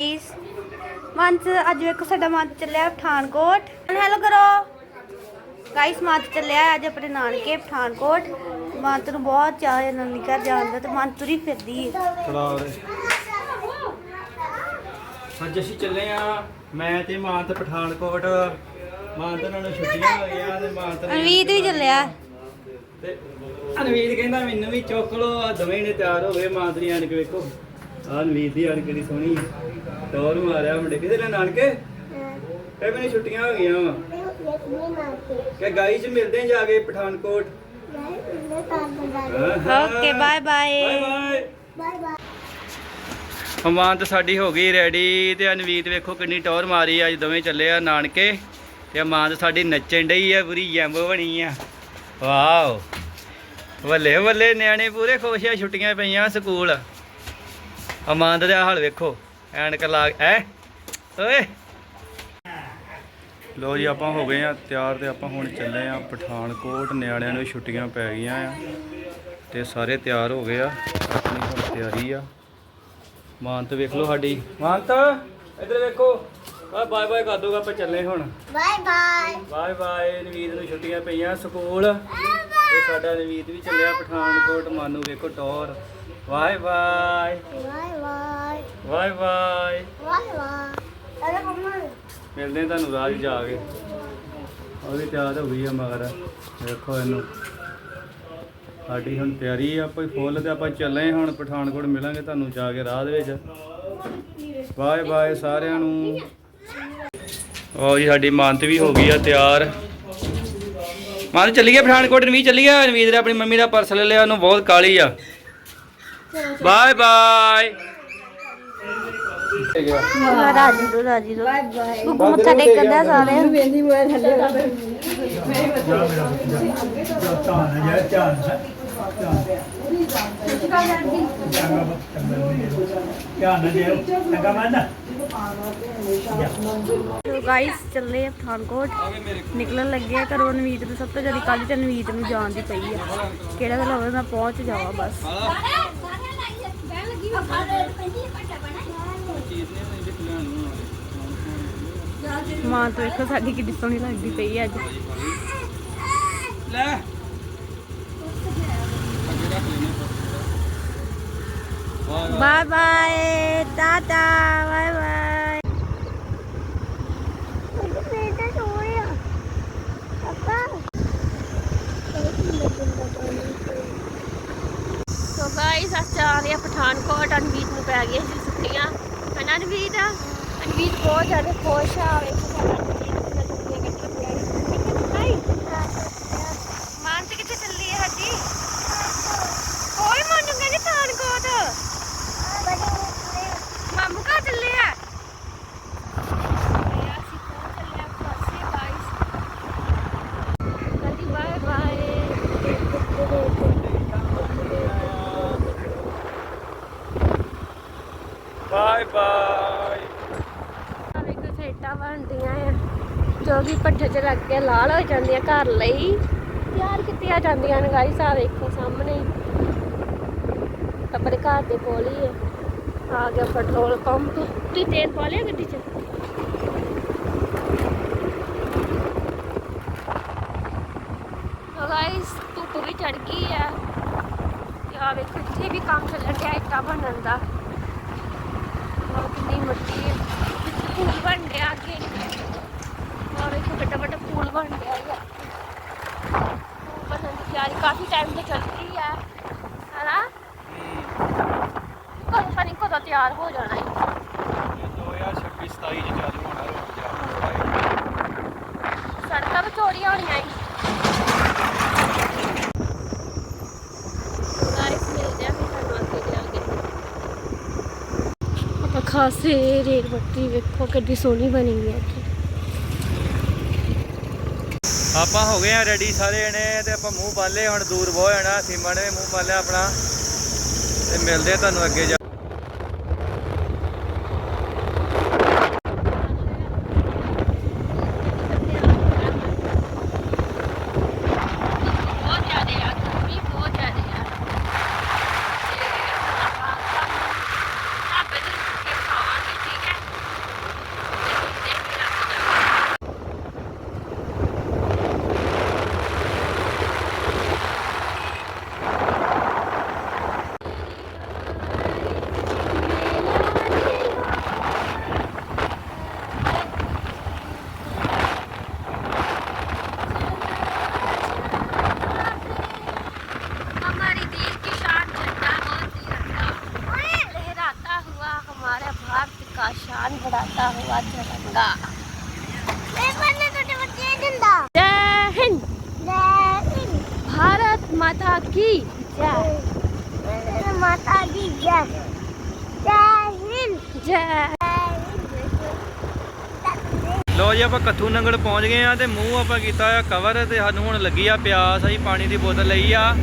ਇਸ ਮੰਚ ਅੱਜ ਵੇਖੋ ਸਾਡਾ ਮੰਚ ਚੱਲਿਆ ਪਠਾਨਕੋਟ। ਹੈਲੋ ਕਰੋ। ਗਾਇਸ ਮੰਚ ਚੱਲਿਆ ਅੱਜ ਆਪਣੇ ਨਾਨਕੇ ਪਠਾਨਕੋਟ। ਮੰਤ ਨੂੰ ਬਹੁਤ ਚਾਹ ਹੈ ਨਾਨੀ ਘਰ ਜਾਣ ਦਾ ਤੇ ਮੰਤ ਤੁਰੀ ਫਿਰਦੀ ਹੈ ਅੱਜ ਅਸੀਂ ਚੱਲੇ ਆ ਮੈਂ ਤੇ ਮਾਂ ਤੇ ਪਠਾਨਕੋਟ। ਮਾਂ ਤੇ ਨੂੰ ਛੁੱਟੀਆਂ ਹੋ ਗਈਆਂ ਤੇ ਮਾਂ ਤੇ ਅਨਵੀਤ ਵੀ ਚੱਲਿਆ। ਤੇ ਅਨਵੀਤ ਕਹਿੰਦਾ ਮੈਨੂੰ ਵੀ ਚੁੱਕ ਲੋ ਦੋਵੇਂ ਨੇ ਤਿਆਰ ਹੋ ਗਏ ਮਾਂ ਤੇਰੀ ਆਣ ਕੇ ਵੇਖੋ। ਆ ਅਨਵੀਤ ਦੀ ਆਣ ਕਿਹੜੀ ਸੋਹਣੀ ਟੋਰ ਮਾਰਿਆ ਮੁੰਡੇ ਕਿਹਦੇ ਲੈ ਨਾਨਕੇ? ਇਹ ਮੈਨੂੰ ਛੁੱਟੀਆਂ ਹੋ ਗਈਆਂ ਵਾ। ਕਿ ਗਾਈ ਚ ਮਿਲਦੇ ਆ ਜਾ ਕੇ Pathankot. Okay bye bye bye ਹਮਾਨ ਤਾਂ ਸਾਡੀ ਹੋ ਗਈ ਰੈਡੀ ਤੇ ਅਨਵੀਤ ਵੇਖੋ ਕਿੰਨੀ ਟੌਰ ਮਾਰੀ ਅੱਜ ਦੋਵੇਂ ਚੱਲੇ ਆ ਨਾਨਕੇ। ਤੇ ਹਮਾਨ ਤਾਂ ਸਾਡੀ ਨੱਚਣ ਡਈ ਆ ਪੂਰੀ ਜੰਬ ਬਣੀ ਆ। ਵਾਓ। ਬੱਲੇ ਬੱਲੇ ਨਿਆਣੇ ਪੂਰੇ ਖੁਸ਼ ਆ ਛੁੱਟੀਆਂ ਪਈਆਂ ਸਕੂਲ। ਹਮਾਨ ਦਾ ਹਾਲ ਵੇਖੋ ਐਨਕ ਲਾ ਐ ਓਏ! ਲੋ ਜੀ ਆਪਾਂ ਹੋ ਗਏ ਆ ਤਿਆਰ ਤੇ ਆਪਾਂ ਹੁਣ ਚੱਲੇ ਆ ਪਠਾਨਕੋਟ ਨਿਆਣਿਆਂ ਨੂੰ ਛੁੱਟੀਆਂ ਪੈ ਗਈਆਂ ਆ। ਤੇ ਸਾਰੇ ਤਿਆਰ ਹੋ ਗਏ ਆ ਆਪਣੀ ਹੁਣ ਤਿਆਰੀ ਆ। ਮਾਨਤ ਵੇਖ ਲਓ ਸਾਡੀ। ਮਾਨਤ ਇੱਧਰ ਵੇਖੋ। ਆ ਬਾਏ ਬਾਏ ਕਰ ਦੋਗਾ ਆਪਾਂ ਚੱਲੇ ਹੁਣ। Bye bye. Bye bye Naveed ਨੂੰ ਛੁੱਟੀਆਂ ਪਈਆਂ ਸਕੂਲ। ਤੇ ਸਾਡਾ ਨਵੀਦ ਵੀ ਚੱਲਿਆ ਪਠਾਨਕੋਟ ਮਾਨੂ ਵੇਖੋ tour. Bye bye bye bye bye bye bye bye ਅਰੇ ਮੰਮਾ ਮਿਲਦੇ ਆ ਤੁਹਾਨੂੰ ਰਾਹ 'ਚ ਜਾ ਕੇ। ਉਹ ਵੀ ਤਿਆਰ ਹੋ ਗਈ ਆ ਮਗਰ। ਵੇਖੋ ਇਹਨੂੰ। ਸਾਡੀ ਹੁਣ ਤਿਆਰੀ ਆ ਆਪਾਂ ਫੁੱਲ ਤੇ ਆਪਾਂ ਚੱਲੇ ਹੁਣ ਪਠਾਨਕੋਟ ਮਿਲਾਂਗੇ ਤੁਹਾਨੂੰ ਜਾ ਕੇ ਰਾਹ ਦੇ ਵਿੱਚ। ਬਾਏ ਬਾਏ ਸਾਰਿਆਂ ਨੂੰ। ਉਹ ਜੀ ਸਾਡੀ ਮਾਨਤ ਵੀ ਹੋ ਗਈ ਆ ਤਿਆਰ। ਮਾਨਤ ਚੱਲੀਏ ਪਠਾਨਕੋਟ ਨਵੀਂ ਚੱਲੀਏ ਨਵੀਦ ਨੇ ਆਪਣੀ ਮੰਮੀ ਦਾ ਪਰਸ ਲੈ ਲਿਆ ਉਹਨੂੰ ਬਹੁਤ ਕਾਲੀ ਆ। Bye bye. ਰਾਜੀ ਦੋ ਰਾਜੀ ਦੋ। ਬਾਏ ਮੱਥਾ ਟੇਕਦਾ ਸਾਰੇ ਗਾਇਸ ਚੱਲੇ ਆ ਪਠਾਨਕੋਟ। ਨਿਕਲਣ ਲੱਗੇ ਆ ਘਰੋਂ ਨਵੀਤ ਨੂੰ। ਸਭ ਤੋਂ ਜ਼ਿਆਦਾ ਕੱਲ ਤੇ ਨਵੀਤ ਨੂੰ ਜਾਣ ਦੀ ਪਈ ਆ। ਕਿਹੜਾ ਤਾਂ ਹੋਵੇ ਮੈਂ ਪਹੁੰਚ ਜਾਵਾਂ ਬਸ। ਮਾਂ ਤੋਂ ਵੇਖੋ ਸਾਡੀ ਕਿੱਡੀ ਸੋਹਣੀ ਲੱਗਦੀ ਪਈ ਅੱਜ। ਲੈ। Bye bye Tata bye bye ਬੇਟਾ ਸੋਇਆ ਪਾਪਾ ਸੋ ਗਾਇਸ ਅੱਜ ਆ ਰਹੇ ਆ ਪਠਾਨਕੋਟ, ਅਨਵੀਤ ਨੂੰ ਪੈ ਗਈਆਂ ਸੀ ਛੁੱਟੀਆਂ। ਹਨਾ ਅਨਵੀਤ? ਅਨਵੀਤ ਬਹੁਤ ਜ਼ਿਆਦਾ ਖੁਸ਼ ਆ, ਵੇਖੋ ਸਾਡਾ ਅਨਵੀਤ ਦੀਆਂ ਛੁੱਟੀਆਂ ਕੱਟਣ ਗਿਆ ਮਾਨਤ ਕਿੱਥੇ ਚੱਲੀ ਹੈ ਹੱਜੀ ਕੋਈ ਮਾਨੂੰ ਕਹਿੰਦੇ ਪਠਾਨਕੋਟ ਮਾਮੂ ਕਾ ਚੱਲੇ ਆ ਅਸੀਂ ਪਹੁੰਚ ਚੱਲੇ ਆ ਫਾਸੇ ਗਾਇਸ ਕਦੀ ਬਾਏ ਬਾਏ ਬਾਏ। ਬਾਏ ਆ ਵੇਖੋ ਬਣਦੀਆਂ ਆ। ਜੋ ਕਿ ਭੱਠੇ 'ਚ ਲੱਗ ਕੇ ਲਾਲ ਹੋ ਜਾਂਦੀਆਂ ਘਰ ਲਈ। ਤਿਆਰ ਕੀਤੀਆਂ ਜਾਂਦੀਆਂ ਨੇ ਗਾਈਸ ਆ ਵੇਖੋ ਸਾਹਮਣੇ। ਆਪਣੇ ਘਰ ਦੇ ਕੋਲ ਹੀ ਹੈ ਆ ਗਿਆ ਪੈਟਰੋਲ ਪੰਪ। ਤੁਸੀਂ ਤੇਲ ਪਾ ਲਿਆ ਗੱਡੀ 'ਚ? ਗਾਈਸ ਧੁੱਪ ਵੀ ਚੜ ਗਈ ਹੈ ਤੇ ਆ ਵੇਖੋ ਇੱਥੇ ਵੀ ਕੰਮ ਚੱਲਣ ਡਿਆ, ਇੱਟਾਂ ਬਣਨ ਦਾ। ਔਰ ਕਿੰਨੀ ਮਿੱਟੀ ਹੈ। ਪਿੱਛੇ ਪੂਲ ਬਣ ਰਿਹਾ ਅੱਗੇ। ਔਰ ਇੱਕ ਵੱਡਾ ਵੱਡਾ ਪੂਲ ਬਣ ਹੈ ਦੀ ਤਿਆਰੀ ਕਾਫੀ ਟਾਈਮ ਤੋਂ ਚੱਲ ਰਹੀ ਹੈ। ਹਨਾ? ਕਦੋਂ ਤਿਆਰ ਹੋ ਜਾਣਾ ਹੈ 2026 27 ਚ ਚਾਲੂ ਹੋਣਾ ਸੜਕਾਂ ਵੀ ਚੌੜੀਆਂ ਹੋਣੀਆਂ ਹੈ ਗਾਇਸ ਮਿਲਦੇ ਆ ਫਿਰ ਤੁਹਾਨੂੰ ਅੱਗੇ ਜਾ ਕੇ ਆਪਾਂ ਖਾਸੇ ਰੇਲ ਪੱਟੀ ਵੇਖੋ ਕਿੱਡੀ ਸੋਹਣੀ ਬਣੀ ਹੈ ਆਪਾਂ ਹੋ ਗਏ ਆ ਰੈਡੀ ਸਾਰੇ ਜਣੇ ਤੇ ਆਪਾਂ ਮੂੰਹ ਪਾਲੇ ਹੁਣ ਦੂਰ ਬਹੁਤ ਜਾਣਾ, ਸੀਮਾ ਨੇ ਵੀ ਮੂੰਹ ਪਾਲਿਆ ਆਪਣਾ। ਤੇ ਮਿਲਦੇ ਆ ਤੁਹਾਨੂੰ ਅੱਗੇ ਜਾ ਲੋ ਜੀ, ਆਪਾਂ ਕੱਥੂ ਨੰਗਲ ਪਹੁੰਚ ਗਏ ਆ ਤੇ ਮੂੰਹ ਆਪਾਂ ਕੀਤਾ ਆ ਕਵਰ ਤੇ ਸਾਨੂੰ ਹੁਣ ਲੱਗੀ ਆ ਪਿਆਸ, ਅਸੀਂ ਪਾਣੀ ਦੀ ਬੋਤਲ ਲਈ ਆ।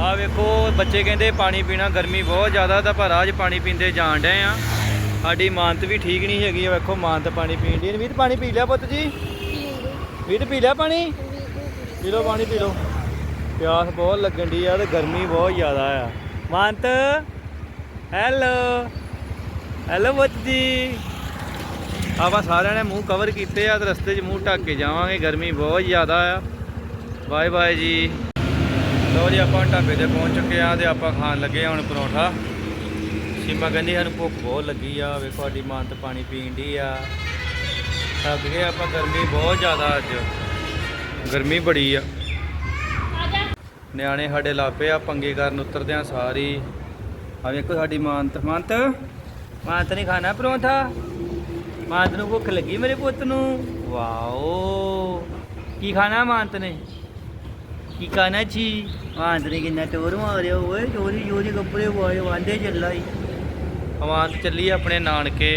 ਆ ਵੇਖੋ, ਬੱਚੇ ਕਹਿੰਦੇ ਪਾਣੀ ਪੀਣਾ ਗਰਮੀ ਬਹੁਤ ਜ਼ਿਆਦਾ, ਤਾਂ ਪਰ ਅੱਜ ਪਾਣੀ ਪੀਂਦੇ ਜਾਣ ਡਏ ਆ। ਸਾਡੀ ਮਾਨਤ ਵੀ ਠੀਕ ਨਹੀਂ ਹੈਗੀ ਆ, ਵੇਖੋ ਮਾਨਤ ਪਾਣੀ ਪੀਣ ਦੀ ਵੀਰ ਪਾਣੀ ਪੀ ਲਿਆ ਪੁੱਤ ਜੀ? ਵੀਰ ਪੀ ਲਿਆ ਪਾਣੀ? ਪੀ ਲਓ, ਪਾਣੀ ਪੀ ਲਓ। ਪਿਆਸ ਬਹੁਤ ਲੱਗਣ ਦੀ ਆ ਤੇ ਗਰਮੀ ਬਹੁਤ ਜ਼ਿਆਦਾ ਆ। ਮੰਤ ਹੈਲੋ। ਹੈਲੋ ਪੁੱਤ ਆਪਾਂ ਸਾਰਿਆਂ ਨੇ ਮੂੰਹ ਕਵਰ ਕੀਤੇ ਆ ਤੇ ਰਸਤੇ 'ਚ ਮੂੰਹ ਢੱਕ ਕੇ ਜਾਵਾਂਗੇ। ਗਰਮੀ ਬਹੁਤ ਜ਼ਿਆਦਾ ਆ। ਬਾਏ ਬਾਏ ਜੀ। ਲੋ ਜੀ, ਆਪਾਂ ਢਾਬੇ ਤੇ ਪਹੁੰਚ ਚੁੱਕੇ ਆ ਤੇ ਆਪਾਂ ਖਾਣ ਲੱਗੇ ਆ ਹੁਣ ਪਰੌਂਠਾ। ਸੀਮਾ ਕਹਿੰਦੀ ਸਾਨੂੰ ਭੁੱਖ ਬਹੁਤ ਲੱਗੀ ਆ। ਵੇਖੋ ਸਾਡੀ ਮਾਂ ਤੇ ਪਾਣੀ ਪੀਣ ਦੀ ਆ। ਥੱਕ ਗਏ ਆਪਾਂ, ਗਰਮੀ ਬਹੁਤ ਜ਼ਿਆਦਾ ਅੱਜ। ਗਰਮੀ ਬੜੀ ਆ। ਨਿਆਣੇ ਸਾਡੇ ਲਾਪੇ ਆ, ਪੰਗੇ ਕਰਨ ਉਤਰਦੇ ਆ ਸਾਰੀ। ਆ ਵੇਖੋ ਸਾਡੀ ਮਾਨਤ। ਮਾਨਤ? ਮਾਨਤ ਨਹੀਂ ਖਾਣਾ ਪਰੌਂਠਾ? ਮਾਨਤ ਨੂੰ ਭੁੱਖ ਲੱਗੀ ਮੇਰੇ ਪੁੱਤ ਨੂੰ? ਵਾਓ। ਕੀ ਖਾਣਾ ਮਾਨਤ ਨੇ? ਕੀ ਖਾਣਾ ਜੀ? ਮਾਨਤ ਨੇ ਕਿੰਨਾ ਟੋਰ ਮਾਰਿਆ ਓਏ, ਚੋਰੀ ਚੋਰੀ ਕੱਪੜੇ ਪਾਏ ਵਾਂਦੇ ਚੱਲਾ ਮਾਨਤ ਚੱਲੀ ਆਪਣੇ ਨਾਨਕੇ।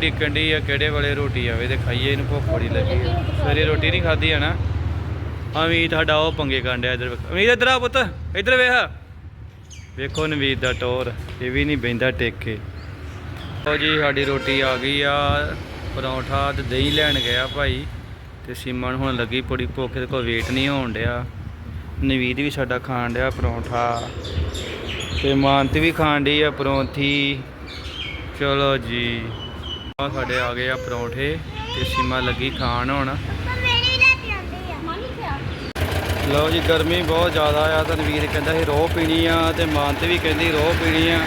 ਡਿੱਕਣ ਦੀ ਆ ਕਿਹੜੇ ਵਾਲੇ ਰੋਟੀ ਆਵੇ ਤੇ ਖਾਈਏ, ਇਹਨੂੰ ਭੁੱਖ ਬੜੀ ਲੱਗੀ ਸਵੇਰੇ ਰੋਟੀ ਨਹੀਂ ਖਾਧੀ ਆ ਨਾ ਅਮੀਤ ਸਾਡਾ ਉਹ ਪੰਗੇ ਕਾਂਡਿਆ ਇਧਰ ਅਮੀਤ ਇਧਰ ਆ ਪੁੱਤ, ਇਧਰ ਵੇਖ। ਵੇਖੋ ਨਵੀਤ ਦਾ ਟੋਰ, ਇਹ ਵੀ ਨਹੀਂ ਬੈਂਦਾ ਟੇਕੇ। ਲਓ ਜੀ, ਸਾਡੀ ਰੋਟੀ ਆ ਗਈ ਆ। ਪਰੌਂਠਾ ਤੇ ਦਹੀਂ ਲੈਣ ਗਿਆ ਭਾਈ, ਤੇ ਸੀਮਾ ਨੂੰ ਹੁਣ ਲੱਗੀ ਬੜੀ ਭੁੱਖ ਤੇ ਕੋਈ ਵੇਟ ਨਹੀਂ ਹੋਣ ਡਿਆ। ਨਵੀਦ ਵੀ ਸਾਡਾ ਖਾਣ ਡਿਆ ਪਰੌਂਠਾ। ਤੇ ਮਾਨਤ ਵੀ ਖਾਣ ਡਈ ਆ ਪਰੌਂਠੀ। ਚਲੋ ਜੀ ਆ ਸਾਡੇ ਆ ਗਏ ਆ ਪਰੌਂਠੇ, ਤੇ ਸੀਮਾ ਲੱਗੀ ਖਾਣ ਹੁਣ। ਲਓ ਜੀ, ਗਰਮੀ ਬਹੁਤ ਜ਼ਿਆਦਾ ਆ ਤਾਂ ਨਵੀਰ ਕਹਿੰਦਾ ਸੀ ਰੋਹ ਪੀਣੀ ਆ ਤੇ ਮਾਨਤ ਵੀ ਕਹਿੰਦੀ ਰੋਹ ਪੀਣੀ ਆ।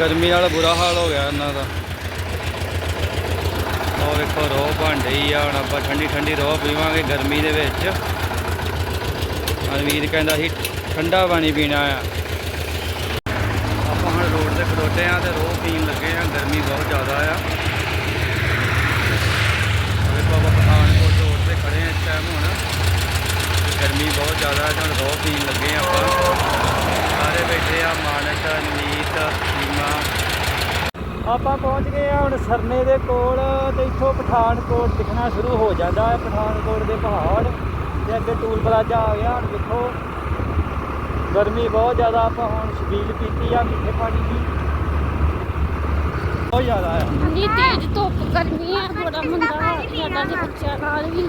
ਗਰਮੀ ਨਾਲ ਬੁਰਾ ਹਾਲ ਹੋ ਗਿਆ ਇਹਨਾਂ ਦਾ। ਉਹ ਵੇਖੋ, ਰੋਹ ਭਾਂਡੇ ਹੀ ਆ, ਹੁਣ ਆਪਾਂ ਠੰਡੀ ਠੰਡੀ ਰੋਹ ਪੀਵਾਂਗੇ ਗਰਮੀ ਦੇ ਵਿੱਚ। ਨਵੀਰ ਕਹਿੰਦਾ ਸੀ, ਠੰਡਾ ਪਾਣੀ ਪੀਣਾ ਆ। ਆਪਾਂ ਹੁਣ ਰੋਡ ਤੇ ਖੜੋਤੇ ਆ ਤੇ ਰੋਹ ਪੀਣ ਲੱਗੇ ਆ, ਗਰਮੀ ਬਹੁਤ ਜ਼ਿਆਦਾ ਆ। ਵੇਖੋ, ਆਪਾਂ ਪਠਾਨਕੋਟ ਰੋਡ ਤੇ ਖੜੇ ਆ, ਇਸ ਟਾਈਮ ਹੁਣ। ਗਰਮੀ ਬਹੁਤ ਜ਼ਿਆਦਾ ਹੈ ਹੁਣ ਰੋਹ ਪੀਣ ਲੱਗੇ ਆਪਾਂ। ਸਾਰੇ ਬੈਠੇ ਆ, ਮਾਨਕ ਨੀਤ ਸੀਮਾ। ਆਪਾਂ ਪਹੁੰਚ ਗਏ ਆ ਹੁਣ ਸਰਨੇ ਦੇ ਕੋਲ ਤੇ ਇੱਥੋਂ ਪਠਾਨਕੋਟ ਦਿਖਣਾ ਸ਼ੁਰੂ ਹੋ ਜਾਂਦਾ ਹੈ। ਪਠਾਨਕੋਟ ਦੇ ਪਹਾੜ ਤੇ ਅੱਗੇ ਟੂਲ ਪਲਾਜ਼ਾ ਆ ਗਿਆ। ਹੁਣ ਦੇਖੋ, ਗਰਮੀ ਬਹੁਤ ਜ਼ਿਆਦਾ, ਆਪਾਂ ਹੁਣ ਛਬੀਲ ਪੀਤੀ ਆ ਮਿੱਠੇ ਪਾਣੀ ਦੀ। ਬਹੁਤ ਜ਼ਿਆਦਾ ਆ। ਇੰਨੀ ਤੇਜ਼ ਧੁੱਪ, ਗਰਮੀ ਹੈ ਬੜਾ ਮੰਦਾ ਹਾਲ ਸਾਡਾ ਦੇ ਬੱਚਿਆਂ ਨਾਲ ਵੀ।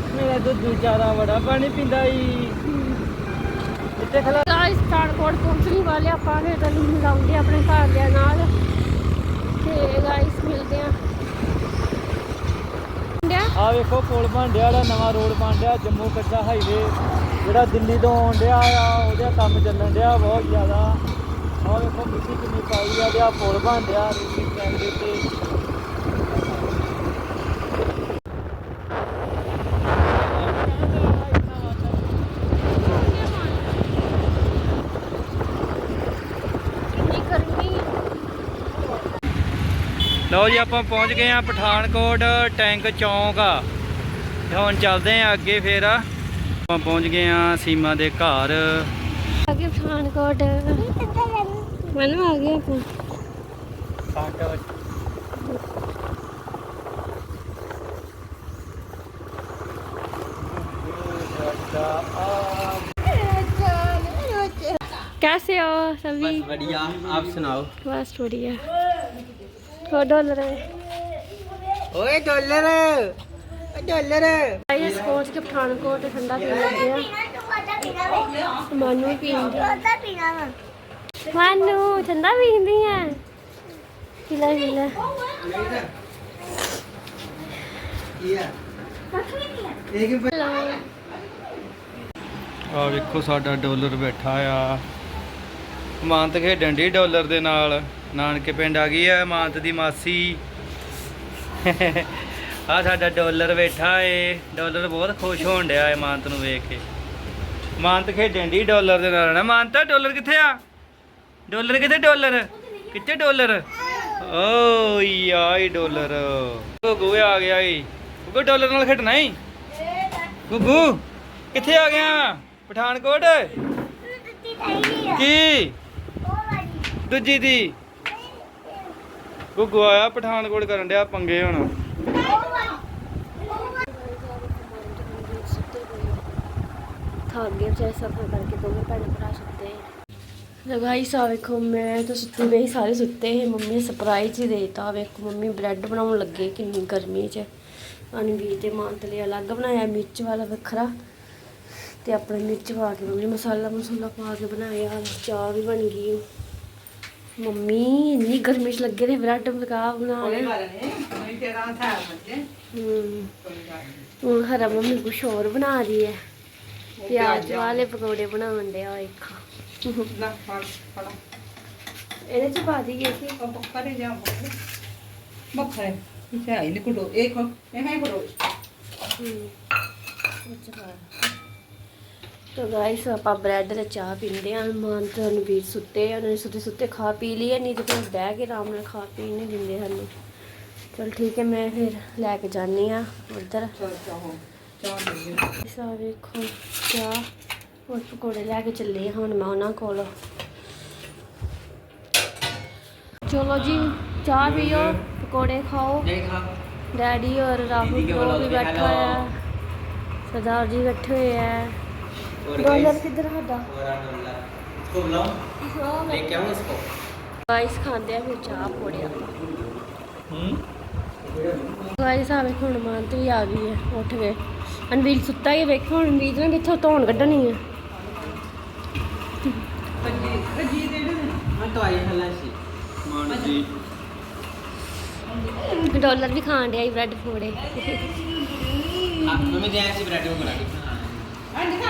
ਮੇਰਾ ਦੁੱਧ ਜ਼ਿਆਦਾ ਬੜਾ ਪਾਣੀ ਪੀਂਦਾ ਈ ਇੱਥੇ ਖਲਾ ਗਾਇਸ ਪਠਾਨਕੋਟ ਪਹੁੰਚਣ ਵਾਲੇ ਆਪਾਂ ਫਿਰ ਤੁਹਾਨੂੰ ਮਿਲਾਉਂਦੇ ਆਪਣੇ ਘਰਦਿਆਂ ਨਾਲ। ਤੇ ਗਾਇਸ ਮਿਲਦੇ ਆ। ਆ ਵੇਖੋ ਪੁਲ ਬਣ ਡਿਆ ਜਿਹੜਾ ਨਵਾਂ ਰੋਡ ਬਣ ਡਿਆ ਜੰਮੂ ਕੱਚਾ ਹਾਈਵੇ ਜਿਹੜਾ ਦਿੱਲੀ ਤੋਂ ਆਉਣ ਡਿਆ ਆ ਉਹਦਾ ਕੰਮ ਚੱਲਣ ਡਿਆ ਬਹੁਤ ਜ਼ਿਆਦਾ। ਆ ਵੇਖੋ ਮਿੱਟੀ ਕਿੰਨੀ ਪਾਈ ਆ ਤੇ ਆ ਪੁਲ ਬਣ ਡਿਆ ਰੇਲਵੇ ਟ੍ਰੈਕ ਦੇ ਉੱਤੇ ਇੰਨੀ ਗਰਮੀ ਲਓ ਜੀ ਆਪਾਂ ਪਹੁੰਚ ਗਏ ਆ ਪਠਾਨਕੋਟ ਟੈਂਕ ਚੌਂਕ ਆ ਤੇ ਹੁਣ ਚੱਲਦੇ ਆ ਅੱਗੇ ਫੇਰ ਆਪਾਂ ਪਹੁੰਚ ਗਏ ਆ ਸੀਮਾ ਦੇ ਘਰ ਅੱਗੇ ਪਠਾਨਕੋਟ ਮਨ ਆ ਗਿਆ ਆਪਾਂ कैसे हो सभी बढ़िया आप सुनाओ बस बढ़िया ਉਹ ਡਾਲਰ। ਓਏ ਡਾਲਰ ਆਈ ਸਪੋਰਟਸ ਕੇ ਪਠਾਨਕੋਟ ਠੰਡਾ ਪੀਣ ਲੱਗੇ ਆ। ਮਾਨੂੰ ਪੀਂਦੀ ਉਹਦਾ ਪੀਣਾ ਵਾ ਮਾਨੂੰ ਠੰਡਾ ਪੀਂਦੀ ਆ। ਪੀਲਾ ਪੀਲਾ। ਆ ਵੇਖੋ ਸਾਡਾ ਡਾਲਰ ਬੈਠਾ ਆ। ਮਾਨਤ ਖੇਡਣ ਦੀ ਡਾਲਰ ਦੇ ਨਾਲ। ਨਾਨਕੇ ਪਿੰਡ ਆ ਗਈ ਆ ਮਾਨਤ ਦੀ ਮਾਸੀ। ਆ ਸਾਡਾ ਡਾਲਰ ਬੈਠਾ ਏ। ਡਾਲਰ ਬਹੁਤ ਖੁਸ਼ ਹੋਣ ਡਿਆ ਏ ਮਾਨਤ ਨੂੰ ਵੇਖ ਕੇ। ਮਾਨਤ ਖੇਡਣ ਦੀ ਡਾਲਰ ਦੇ ਨਾਲ ਨਾ। ਮਾਨਤ ਡਾਲਰ ਕਿੱਥੇ ਆ? ਡਾਲਰ ਕਿੱਥੇ ਡਾਲਰ? ਕਿੱਥੇ ਡਾਲਰ? ਓ ਯਾਈ ਡਾਲਰ। ਗੁੱਗੂ ਆ ਗਿਆ ਏ। ਗੁੱਗੂ ਡਾਲਰ ਨਾਲ ਖੇਡਣਾ ਈ ਗੁੱਗੂ ਕਿੱਥੇ ਆ ਗਿਆ? ਪਠਾਨਕੋਟ? ਕੀ? ਦੂਜੀ ਦੀ। ਗੁੱਗੂ ਆਇਆ ਪਠਾਨਕੋਟ ਕਰਨ ਡਿਆ, ਪੰਗੇ ਹੁਣ। ਥੱਕ ਗਏ ਚਾਹੇ ਸਫਰ ਕਰਕੇ ਦੋਵੇਂ ਭੈਣ ਭਰਾ ਸੁੱਤੇ ਲਗਾਈ ਸਾ ਵੇਖੋ, ਮੈਂ ਤਾਂ ਸੁੱਤੀ ਪਈ, ਸਾਰੇ ਸੁੱਤੇ ਸੀ। ਮੰਮੀ ਨੇ ਸਰਪ੍ਰਾਈਜ਼ ਹੀ ਦੇਤਾ, ਵੇਖੋ ਮੰਮੀ ਬ੍ਰੈਡ ਬਣਾਉਣ ਲੱਗੇ ਕਿੰਨੀ ਗਰਮੀ ਚ। ਅਨਵੀਰ ਤੇ ਮਾਂਤਲੇ ਅਲੱਗ ਬਣਾਇਆ, ਮਿਰਚ ਵਾਲਾ ਵੱਖਰਾ। ਤੇ ਆਪਣੇ ਮਿਰਚ ਪਾ ਕੇ ਮੰਮੀ ਨੇ ਮਸਾਲਾ ਮਸੂਲਾ ਪਾ ਕੇ ਬਣਾਇਆ, ਚਾਹ ਵੀ ਬਣ ਗਈ। ਮੰਮੀ ਇੰਨੀ ਗਰਮੀ ਚ ਲੱਗੇ ਨੇ ਬ੍ਰੈਡ ਪਕਾ ਬਣਾ ਰਹੇ ਹੂੰ। ਹੁਣ ਹਰਾ ਮੰਮੀ ਕੁਛ ਹੋਰ ਬਣਾ ਰਹੀ ਹੈ। ਪਿਆਜ਼ ਵਾਲੇ ਪਕੌੜੇ ਬਣਾਉਣ ਡਿਆ ਇੱਕ। ਇਹਦੇ ਚ ਪਾ ਦਈਏ ਕਿ? ਤੋ ਗਾਇਸ ਆਪਾਂ ਬ੍ਰੈਡ ਤੇ ਚਾਹ ਪੀਂਦੇ ਆਂ ਮਾਨ ਤੇ ਵੀਰ ਸੁੱਤੇ ਆ ਉਹਨਾਂ ਨੇ ਸੁੱਤੇ ਸੁੱਤੇ ਖਾ ਪੀ ਲਈ ਨਹੀਂ ਤੇ ਫਿਰ ਬਹਿ ਕੇ ਆਰਾਮ ਨਾਲ ਖਾ ਪੀ ਨਹੀਂ ਦਿੰਦੇ ਸਾਨੂੰ। ਚਲ ਠੀਕ ਹੈ ਮੈਂ ਫਿਰ ਲੈ ਕੇ ਜਾਨੀ ਆ ਉਧਰ। ਵੇਖੋ ਚਾਹ ਹੋਰ ਪਕੌੜੇ ਲੈ ਕੇ ਚੱਲੇ ਆ ਹੁਣ ਮੈਂ ਉਹਨਾਂ ਕੋਲ। ਚਲੋ ਜੀ ਚਾਹ ਪੀਓ ਪਕੌੜੇ ਖਾਓ। ਡੈਡੀ ਔਰ ਰਾਹੁਲ ਉਹ ਵੀ ਬੈਠਾ ਹੋਇਆ ਸਰਦਾਰ ਜੀ ਬੈਠੇ ਹੋਏ ਆ। ਡਾਲਰ ਕਿੱਧਰ ਸਾਡਾ इसको बुलाओ लेके आओ इसको ਗਾਇਸ ਖਾਂਦੇ ਆ ਫਿਰ ਚਾਹ ਪੋੜਿਆ ਗਾਇਸ ਆ ਵੇਖੋ ਹੁਣ ਮਾਨਤ ਵੀ ਆ ਗਈ ਹੈ ਉੱਠ ਗਏ ਅਨਵੀਰ ਸੁੱਤਾ ਹੀ ਹੈ, ਵੇਖੋ ਹੁਣ ਅਨਵੀਰ ਨੇ ਕਿੱਥੋਂ ਧੌਣ ਕੱਢਣੀ ਹੈ मैं तो आई हला सी ਮਾਨ ਜੀ ਡਾਲਰ ਵੀ ਖਾਣ ਡਿਆ ਬ੍ਰੈਡ ਪਕੌੜੇ मम्मी दे ऐसी ब्रेड में बना दिखा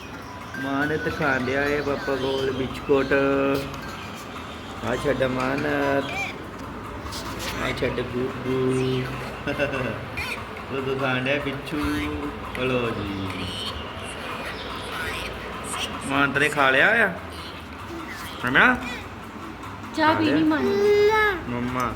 ਮਾਂ ਨੇ ਤੇ ਖਾਣ ਡਿਆ ਏ ਪਾਪਾ ਕੋਲ ਬਿਸਕੁਟ ਆ ਛੱਡ ਮਾਨ। ਆ ਛੱਡ ਗੁੱਗੂ ਉਹ ਖਾਣ ਡਿਆ ਬਿੱਛੂ। ਹਲੋ ਜੀ। ਮਾਂ ਤੇਰੇ ਖਾ ਲਿਆ ਆ? ਹਮਣਾ ਚਾਹ ਪੀਣੀ ਮਨ ਮੰਮਾ।